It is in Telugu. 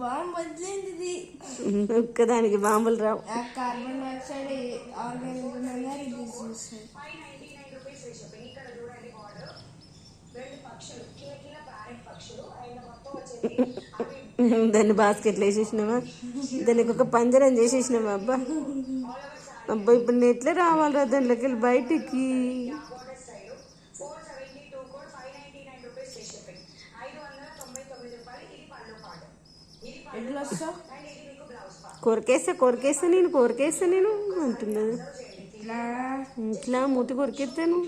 బాంబు ఒక్కదానికి బాంబులు రావు. కార్బన్ డైఆక్సైడ్ రిలీజ్ దాన్ని బాస్కెట్లు వేసేసినావా? దానికి ఒక పంజరం చేసేసినావా అబ్బా? అబ్బా ఇప్పుడు నెట్లో రావాలి దాంట్లోకి వెళ్ళి బయటికి. కొరికేస్తా కొరికేస్తా నేను కొరికేస్తా నేను అంటున్నా. ఇట్లా మూతి కొరికేస్తాను